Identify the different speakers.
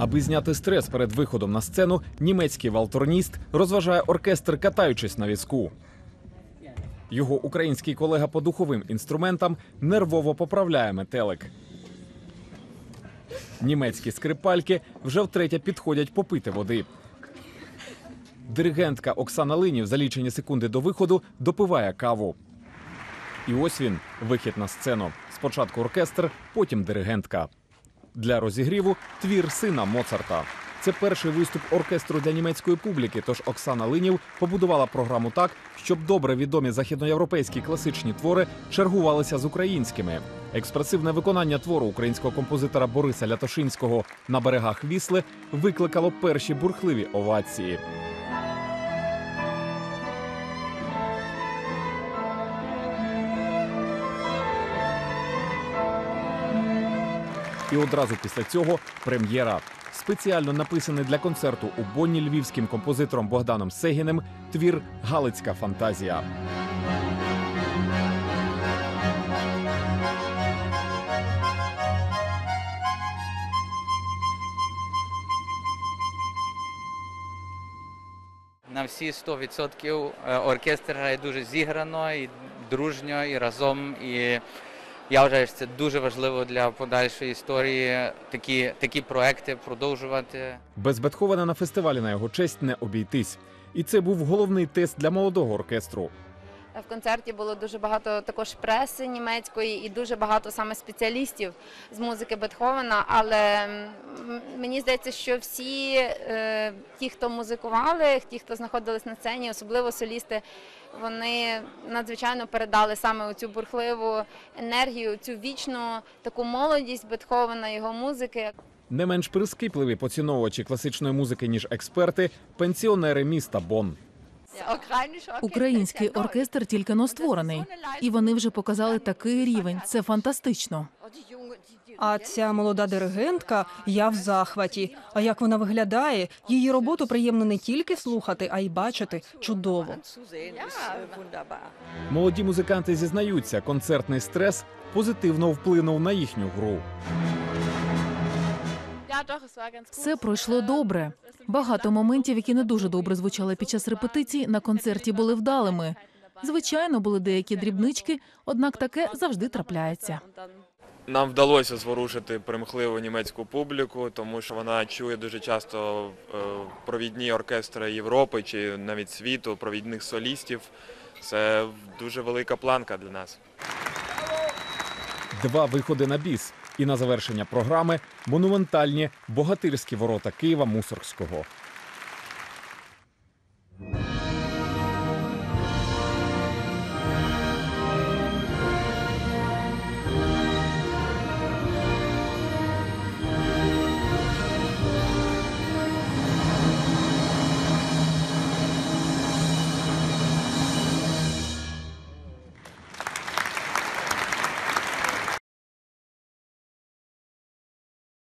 Speaker 1: Аби зняти стрес перед виходом на сцену, німецький валторніст розважає оркестр, катаючись на візку. Його український колега по духовим інструментам нервово поправляє метелик. Німецькі скрипальки вже втретє підходять попити води. Диригентка Оксана Линів за лічені секунди до виходу допиває каву. І ось він вихід на сцену. Спочатку оркестр, потім диригентка. Для розігріву твір сина Моцарта. Це перший виступ оркестру для німецької публіки. Тож Оксана Линів побудувала програму так, щоб добре відомі західноєвропейські класичні твори чергувалися з українськими. Експресивне виконання твору українського композитора Бориса Лятошинського на берегах Вісли викликало перші бурхливі овації. І одразу після цього прем'єра. Спеціально написаний для концерту у Бонні львівським композитором Богданом Сегіним твір Галицька фантазія.
Speaker 2: На всі 100% е, оркестр грає дуже зіграно і дружньо, і разом. І я вважаю, що це дуже важливо для подальшої історії такі, такі проекти продовжувати.
Speaker 1: Без Бетховена на фестивалі на його честь не обійтись. І це був головний тест для молодого оркестру.
Speaker 3: В концерті було дуже багато також преси німецької і дуже багато саме спеціалістів з музики Бетховена. Але мені здається, що всі е, ті, хто музикували, ті, хто знаходились на сцені, особливо солісти, вони надзвичайно передали саме цю бурхливу енергію, цю вічну таку молодість Бетховена, його музики.
Speaker 1: Не менш прискіпливі поціновувачі класичної музики, ніж експерти, пенсіонери міста Бонн.
Speaker 4: Український оркестр тільки но створений, і вони вже показали такий рівень. Це фантастично.
Speaker 5: А ця молода диригентка, я в захваті. А як вона виглядає? Її роботу приємно не тільки слухати, а й бачити. Чудово.
Speaker 1: Молоді музиканти зізнаються, концертний стрес позитивно вплинув на їхню гру.
Speaker 4: Все пройшло добре. Багато моментів, які не дуже добре звучали під час репетицій, на концерті були вдалими. Звичайно, були деякі дрібнички, однак таке завжди трапляється.
Speaker 6: Нам вдалося зворушити примхливу німецьку публіку, тому що вона чує дуже часто е, провідні оркестри Європи чи навіть світу, провідних солістів. Це дуже велика планка для нас.
Speaker 1: Два виходи на біс. І на завершення програми монументальні богатирські ворота Києва Мусоргського.